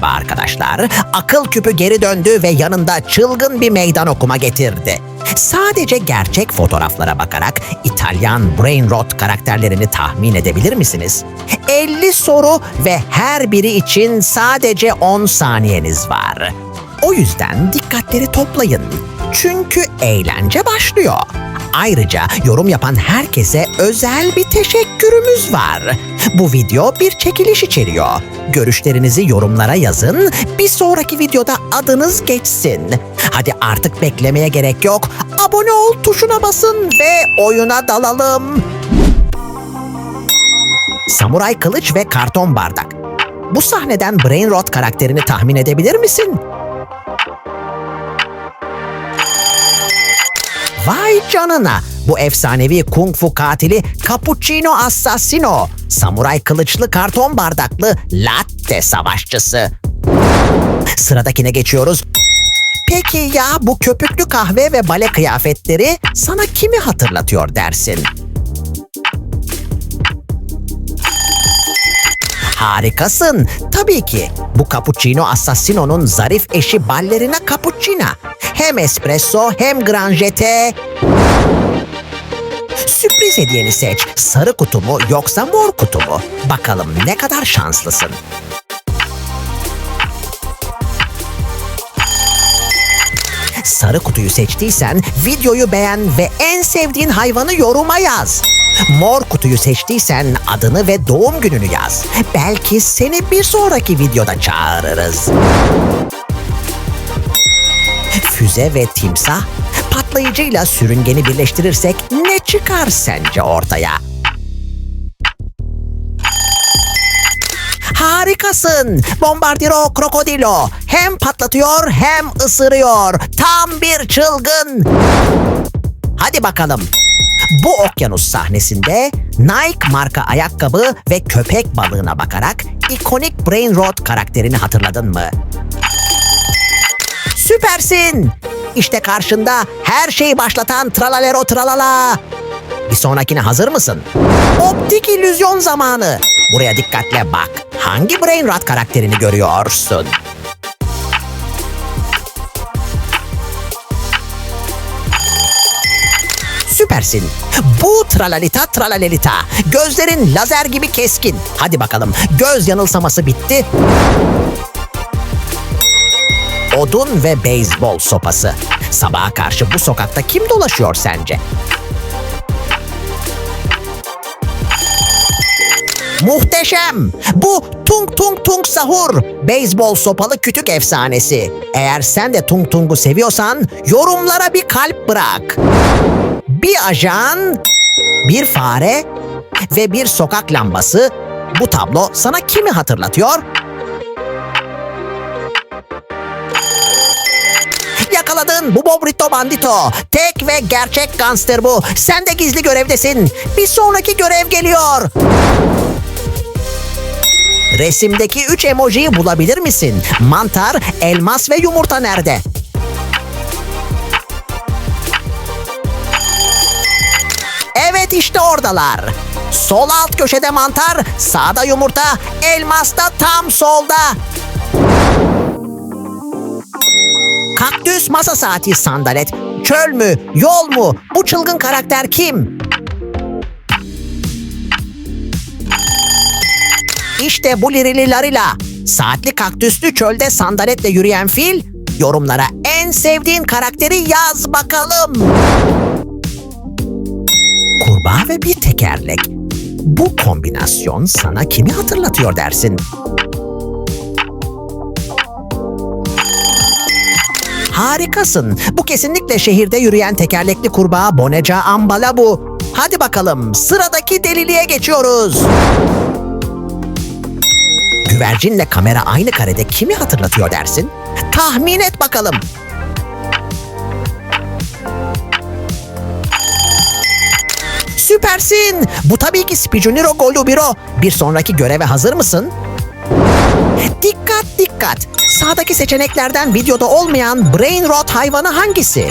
Merhaba arkadaşlar. Akıl küpü geri döndü ve yanında çılgın bir meydan okuma getirdi. Sadece gerçek fotoğraflara bakarak İtalyan brain rot karakterlerini tahmin edebilir misiniz? 50 soru ve her biri için sadece 10 saniyeniz var. O yüzden dikkatleri toplayın. Çünkü eğlence başlıyor. Ayrıca yorum yapan herkese özel bir teşekkürümüz var. Bu video bir çekiliş içeriyor. Görüşlerinizi yorumlara yazın, bir sonraki videoda adınız geçsin. Hadi artık beklemeye gerek yok. Abone ol tuşuna basın ve oyuna dalalım. Samuray kılıç ve karton bardak. Bu sahneden Brain Rot karakterini tahmin edebilir misin? Vay canına! Bu efsanevi kung fu katili Cappuccino Assassino. Samuray kılıçlı karton bardaklı latte savaşçısı. Sıradakine geçiyoruz. Peki ya bu köpüklü kahve ve bale kıyafetleri sana kimi hatırlatıyor dersin? Harikasın. Tabii ki. Bu Cappuccino Assassino'nun zarif eşi ballerina Cappuccina. Hem espresso hem granjete. Sürpriz hediyeni seç. Sarı kutu mu yoksa mor kutu mu? Bakalım ne kadar şanslısın. Sarı kutuyu seçtiysen videoyu beğen ve en sevdiğin hayvanı yoruma yaz. Mor kutuyu seçtiysen adını ve doğum gününü yaz. Belki seni bir sonraki videoda çağırırız. Füze ve timsah patlayıcıyla sürüngeni birleştirirsek ne çıkar sence ortaya? Harikasın. Bombardiro krokodilo. Hem patlatıyor hem ısırıyor. Tam bir çılgın. Hadi bakalım. Bu okyanus sahnesinde Nike marka ayakkabı ve köpek balığına bakarak ikonik Brain Rot karakterini hatırladın mı? Süpersin. İşte karşında her şeyi başlatan tralalero tralala. Bir sonrakine hazır mısın? Optik illüzyon zamanı. Buraya dikkatle bak. Hangi Brain Rot karakterini görüyorsun? Süpersin. Bu tralalita tralalelita. Gözlerin lazer gibi keskin. Hadi bakalım. Göz yanılsaması bitti. Odun ve beyzbol sopası. Sabaha karşı bu sokakta kim dolaşıyor sence? Muhteşem! Bu Tung Tung Tung Sahur, beyzbol sopalı kütük efsanesi. Eğer sen de Tung Tung'u seviyorsan yorumlara bir kalp bırak. Bir ajan, bir fare ve bir sokak lambası. Bu tablo sana kimi hatırlatıyor? Yakaladın bu Bobrito Bandito. Tek ve gerçek gangster bu. Sen de gizli görevdesin. Bir sonraki görev geliyor. Resimdeki üç emojiyi bulabilir misin? Mantar, elmas ve yumurta nerede? Evet işte oradalar. Sol alt köşede mantar, sağda yumurta, elmas da tam solda. Kaktüs masa saati sandalet. Çöl mü? Yol mu? Bu çılgın karakter kim? İşte bu lirili larila. Saatli kaktüslü çölde sandaletle yürüyen fil. Yorumlara en sevdiğin karakteri yaz bakalım. Kurbağa ve bir tekerlek. Bu kombinasyon sana kimi hatırlatıyor dersin? Harikasın. Bu kesinlikle şehirde yürüyen tekerlekli kurbağa Boneca Ambala bu. Hadi bakalım sıradaki deliliğe geçiyoruz. Güvercinle kamera aynı karede kimi hatırlatıyor dersin? Tahmin et bakalım. Süpersin. Bu tabii ki Spicuniro Golubiro. Bir sonraki göreve hazır mısın? Dikkat dikkat. Sağdaki seçeneklerden videoda olmayan brain rot hayvanı hangisi?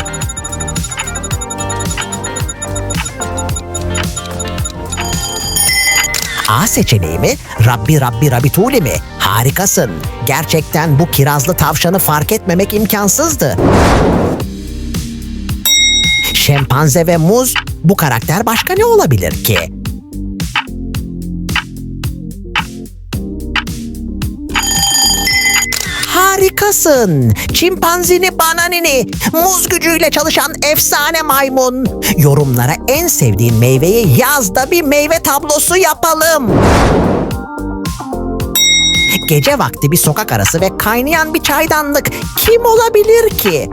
A seçeneği mi? Rabbi Rabbi Rabituli mi? Harikasın. Gerçekten bu kirazlı tavşanı fark etmemek imkansızdı. Şempanze ve muz bu karakter başka ne olabilir ki? Harikasın. Çimpanzini bananini. Muz gücüyle çalışan efsane maymun. Yorumlara en sevdiğin meyveyi yaz da bir meyve tablosu yapalım. Gece vakti bir sokak arası ve kaynayan bir çaydanlık kim olabilir ki?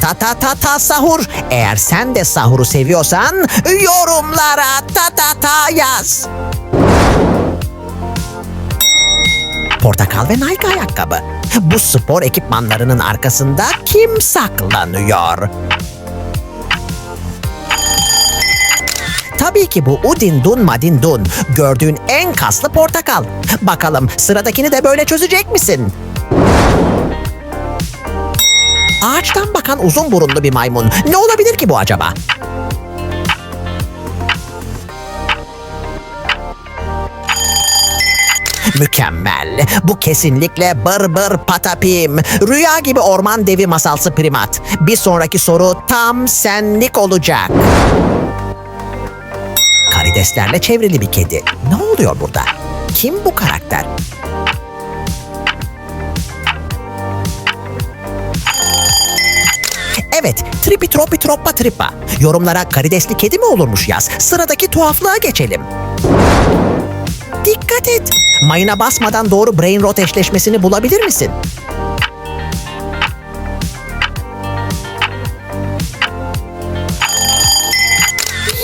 Ta ta ta ta sahur. Eğer sen de sahuru seviyorsan yorumlara ta ta ta yaz. Portakal ve Nike ayakkabı. Bu spor ekipmanlarının arkasında kim saklanıyor? Tabii ki bu Udin Dun Madin Dun. Gördüğün en kaslı portakal. Bakalım sıradakini de böyle çözecek misin? Ağaçtan bakan uzun burunlu bir maymun. Ne olabilir ki bu acaba? Mükemmel. Bu kesinlikle bır bır patapim. Rüya gibi orman devi masalsı primat. Bir sonraki soru tam senlik olacak. Karideslerle çevrili bir kedi. Ne oluyor burada? Kim bu karakter? Evet, tripi tropi troppa trippa. Yorumlara karidesli kedi mi olurmuş yaz. Sıradaki tuhaflığa geçelim. Dikkat et. Mayına basmadan doğru brain rot eşleşmesini bulabilir misin?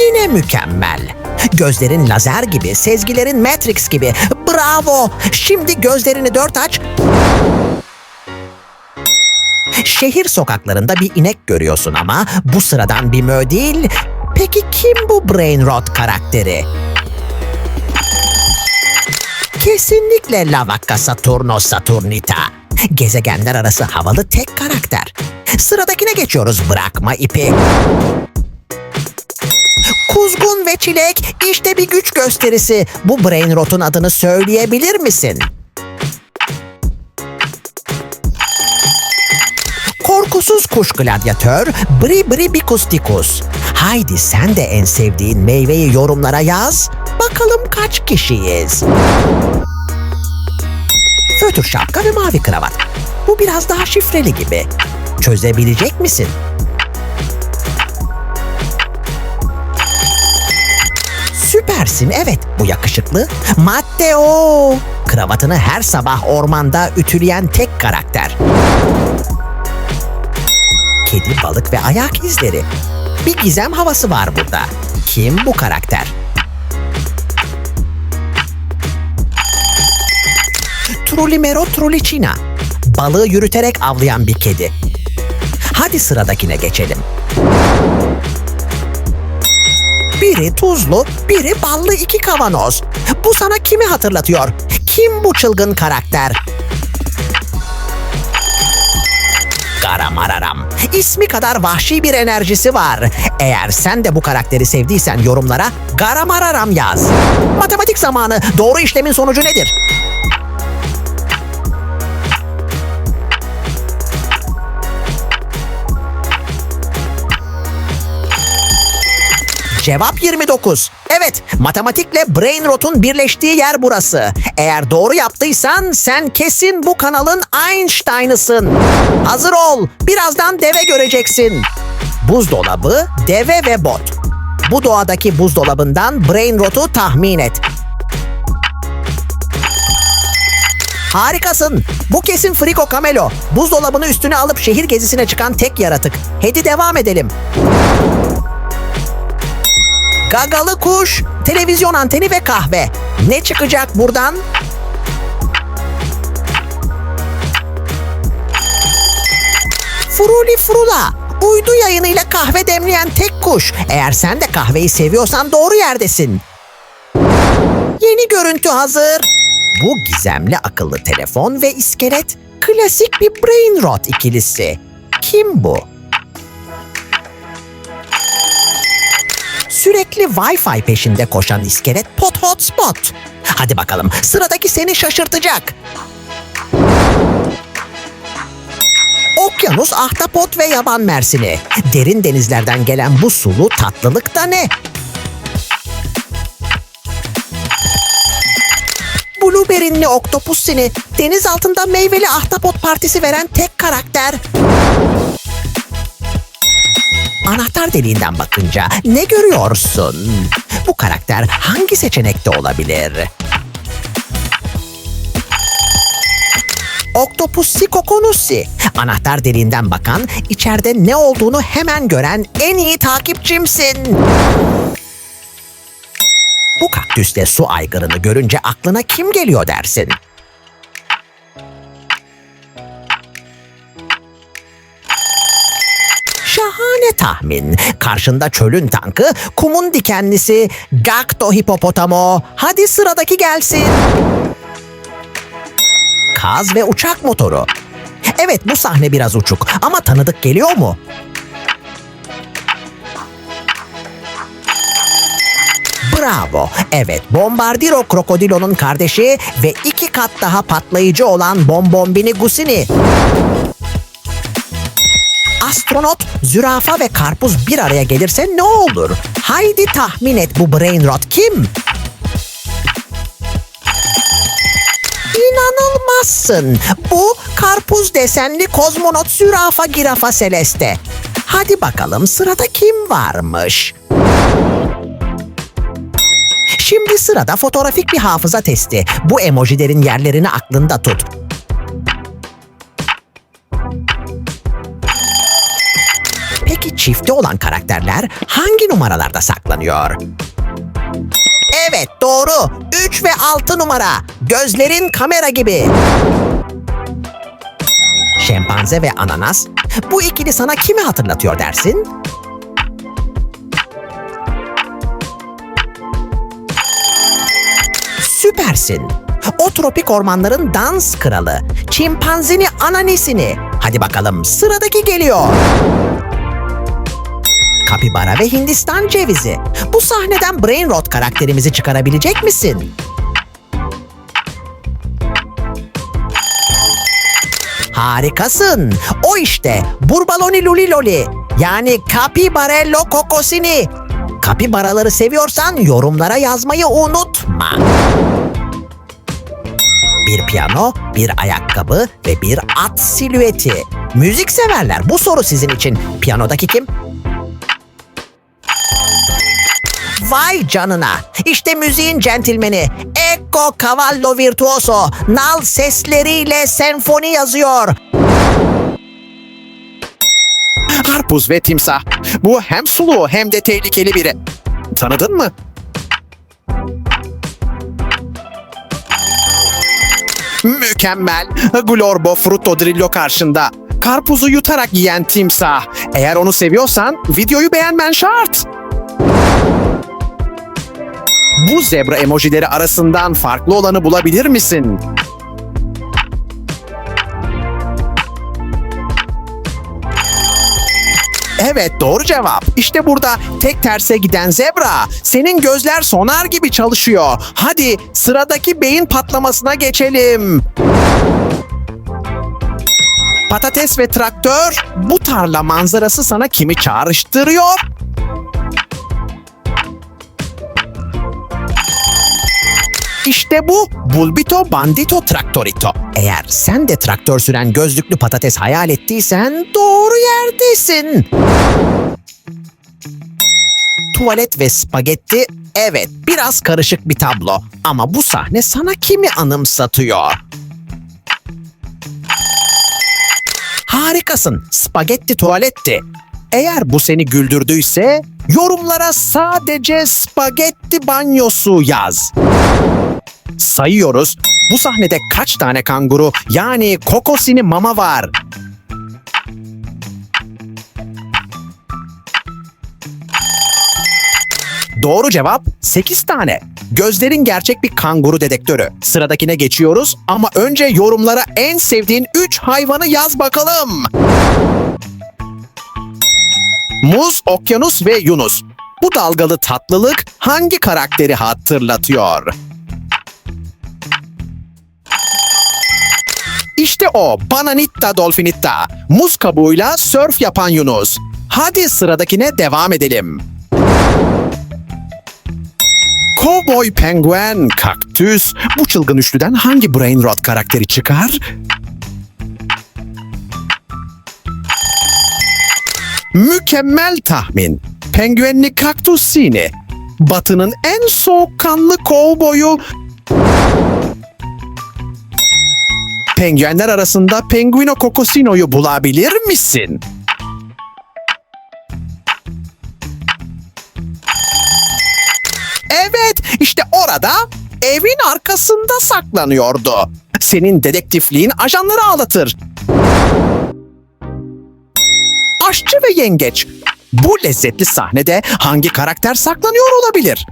Yine mükemmel. Gözlerin lazer gibi, sezgilerin Matrix gibi. Bravo! Şimdi gözlerini dört aç. Şehir sokaklarında bir inek görüyorsun ama bu sıradan bir mö değil. Peki kim bu Brain Rot karakteri? Kesinlikle Lavacca Saturno Saturnita. Gezegenler arası havalı tek karakter. Sıradakine geçiyoruz bırakma ipi. Kuzgun ve Çilek işte bir güç gösterisi. Bu Brain Rot'un adını söyleyebilir misin? Korkusuz kuş gladyatör Bri Bri Bikus Dikus. Haydi sen de en sevdiğin meyveyi yorumlara yaz. Bakalım kaç kişiyiz? Fötür şapka ve mavi kravat. Bu biraz daha şifreli gibi. Çözebilecek misin? Süpersin evet bu yakışıklı. Matteo. Kravatını her sabah ormanda ütüleyen tek karakter. Kedi, balık ve ayak izleri. Bir gizem havası var burada. Kim bu karakter? Trullimero trullicina. Balığı yürüterek avlayan bir kedi. Hadi sıradakine geçelim. Biri tuzlu, biri ballı iki kavanoz. Bu sana kimi hatırlatıyor? Kim bu çılgın karakter? İsmi kadar vahşi bir enerjisi var. Eğer sen de bu karakteri sevdiysen yorumlara Garamararam yaz. Matematik zamanı. Doğru işlemin sonucu nedir? Cevap 29. Evet, matematikle brain rot'un birleştiği yer burası. Eğer doğru yaptıysan sen kesin bu kanalın Einstein'ısın. Hazır ol, birazdan deve göreceksin. Buzdolabı, deve ve bot. Bu doğadaki buzdolabından brain rot'u tahmin et. Harikasın. Bu kesin Frigo Camelo. Buzdolabını üstüne alıp şehir gezisine çıkan tek yaratık. Hadi devam edelim. Gagalı kuş, televizyon anteni ve kahve. Ne çıkacak buradan? Fruli Frula. Uydu yayınıyla kahve demleyen tek kuş. Eğer sen de kahveyi seviyorsan doğru yerdesin. Yeni görüntü hazır. Bu gizemli akıllı telefon ve iskelet klasik bir brain rot ikilisi. Kim bu? Sürekli Wi-Fi peşinde koşan iskelet Pot Hotspot. Hadi bakalım sıradaki seni şaşırtacak. Okyanus, ahtapot ve yaban mersini. Derin denizlerden gelen bu sulu tatlılık da ne? Blueberry'li oktopusini deniz altında meyveli ahtapot partisi veren tek karakter. Anahtar deliğinden bakınca ne görüyorsun? Bu karakter hangi seçenekte olabilir? Octopussy Kokonussi. Anahtar deliğinden bakan, içeride ne olduğunu hemen gören en iyi takipçimsin. Bu kaktüste su aygırını görünce aklına kim geliyor dersin? Tahmin. Karşında çölün tankı, kumun dikenlisi Gakto hipopotamo. Hadi sıradaki gelsin. Kaz ve uçak motoru. Evet bu sahne biraz uçuk ama tanıdık geliyor mu? Bravo. Evet, Bombardiro Krokodilon'un kardeşi ve iki kat daha patlayıcı olan Bombombini Gusini. Astronot, zürafa ve karpuz bir araya gelirse ne olur? Haydi tahmin et bu Brainrot kim? İnanılmazsın. Bu karpuz desenli kozmonot zürafa girafa Celeste. Hadi bakalım sırada kim varmış? Şimdi sırada fotoğrafik bir hafıza testi. Bu emojilerin yerlerini aklında tut. Peki çifte olan karakterler hangi numaralarda saklanıyor? Evet doğru. 3 ve 6 numara. Gözlerin kamera gibi. Şempanze ve ananas. Bu ikili sana kimi hatırlatıyor dersin? Süpersin. O tropik ormanların dans kralı. Çimpanzini ananisini. Hadi bakalım sıradaki geliyor. Kapibara ve Hindistan cevizi. Bu sahneden Brainrot karakterimizi çıkarabilecek misin? Harikasın. O işte. Burbaloni luliloli. Yani Capibarello kokosini. Kapibaraları seviyorsan yorumlara yazmayı unutma. Bir piyano, bir ayakkabı ve bir at silüeti. Müzik severler. Bu soru sizin için. Piyanodaki kim? Vay canına. İşte müziğin centilmeni. Ecco Cavallo Virtuoso. Nal sesleriyle senfoni yazıyor. Karpuz ve timsah. Bu hem sulu hem de tehlikeli biri. Tanıdın mı? Mükemmel. Glorbo Frutto Drillo karşında. Karpuzu yutarak yiyen timsah. Eğer onu seviyorsan videoyu beğenmen şart. Bu zebra emojileri arasından farklı olanı bulabilir misin? Evet doğru cevap. İşte burada tek terse giden zebra. Senin gözler sonar gibi çalışıyor. Hadi sıradaki beyin patlamasına geçelim. Patates ve traktör bu tarla manzarası sana kimi çağrıştırıyor? İşte bu Bulbito Bandito Traktorito. Eğer sen de traktör süren gözlüklü patates hayal ettiysen doğru yerdesin. Tuvalet ve spagetti evet biraz karışık bir tablo ama bu sahne sana kimi anımsatıyor? Harikasın. Spagetti tuvaletti. Eğer bu seni güldürdüyse yorumlara sadece spagetti banyosu yaz. Sayıyoruz. Bu sahnede kaç tane kanguru yani kokosini mama var? Doğru cevap 8 tane. Gözlerin gerçek bir kanguru dedektörü. Sıradakine geçiyoruz ama önce yorumlara en sevdiğin 3 hayvanı yaz bakalım. Muz, okyanus ve yunus. Bu dalgalı tatlılık hangi karakteri hatırlatıyor? İşte o Bananitta Dolfinitta. Muz kabuğuyla sörf yapan Yunus. Hadi sıradakine devam edelim. Cowboy Penguen, Kaktüs. Bu çılgın üçlüden hangi Brain Rot karakteri çıkar? Mükemmel tahmin. Penguenli Kaktusini. Batı'nın en soğukkanlı kovboyu Penguenler arasında Penguino Cocosino'yu bulabilir misin? Evet, işte orada evin arkasında saklanıyordu. Senin dedektifliğin ajanları ağlatır. Aşçı ve yengeç. Bu lezzetli sahnede hangi karakter saklanıyor olabilir?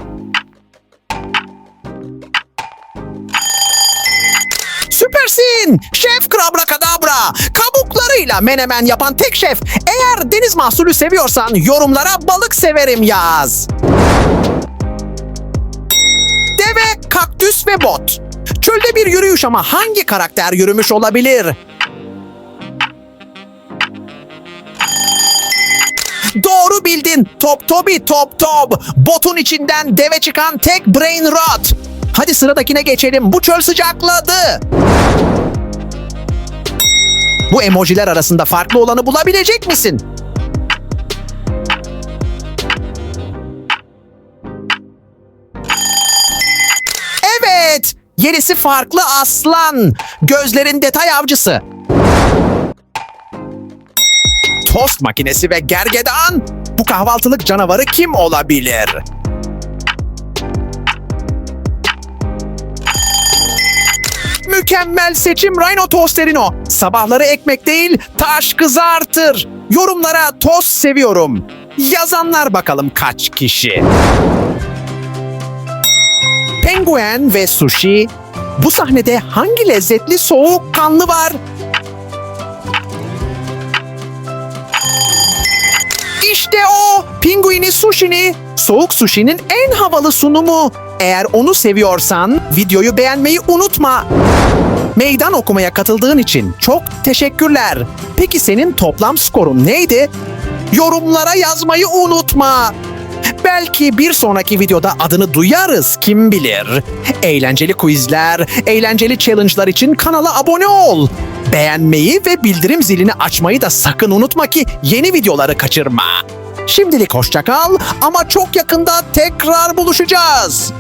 Süpersin! Şef Kadabra! Kabuklarıyla menemen yapan tek şef. Eğer deniz mahsulü seviyorsan yorumlara balık severim yaz. Deve, kaktüs ve bot. Çölde bir yürüyüş ama hangi karakter yürümüş olabilir? Doğru bildin. Top Tobi Top Top. Botun içinden deve çıkan tek brain rot. Hadi sıradakine geçelim. Bu çöl sıcakladı. Bu emojiler arasında farklı olanı bulabilecek misin? Evet. Yerisi farklı aslan. Gözlerin detay avcısı. Tost makinesi ve gergedan. Bu kahvaltılık canavarı kim olabilir? Mükemmel seçim Rhino Tosterino. Sabahları ekmek değil, taş kızartır. Yorumlara tost seviyorum. Yazanlar bakalım kaç kişi. Penguen ve sushi. Bu sahnede hangi lezzetli soğuk kanlı var? İşte o! Pinguini Sushi'ni. Soğuk Sushi'nin en havalı sunumu. Eğer onu seviyorsan videoyu beğenmeyi unutma. Meydan okumaya katıldığın için çok teşekkürler. Peki senin toplam skorun neydi? Yorumlara yazmayı unutma. Belki bir sonraki videoda adını duyarız kim bilir. Eğlenceli quizler, eğlenceli challenge'lar için kanala abone ol. Beğenmeyi ve bildirim zilini açmayı da sakın unutma ki yeni videoları kaçırma. Şimdilik hoşça kal ama çok yakında tekrar buluşacağız.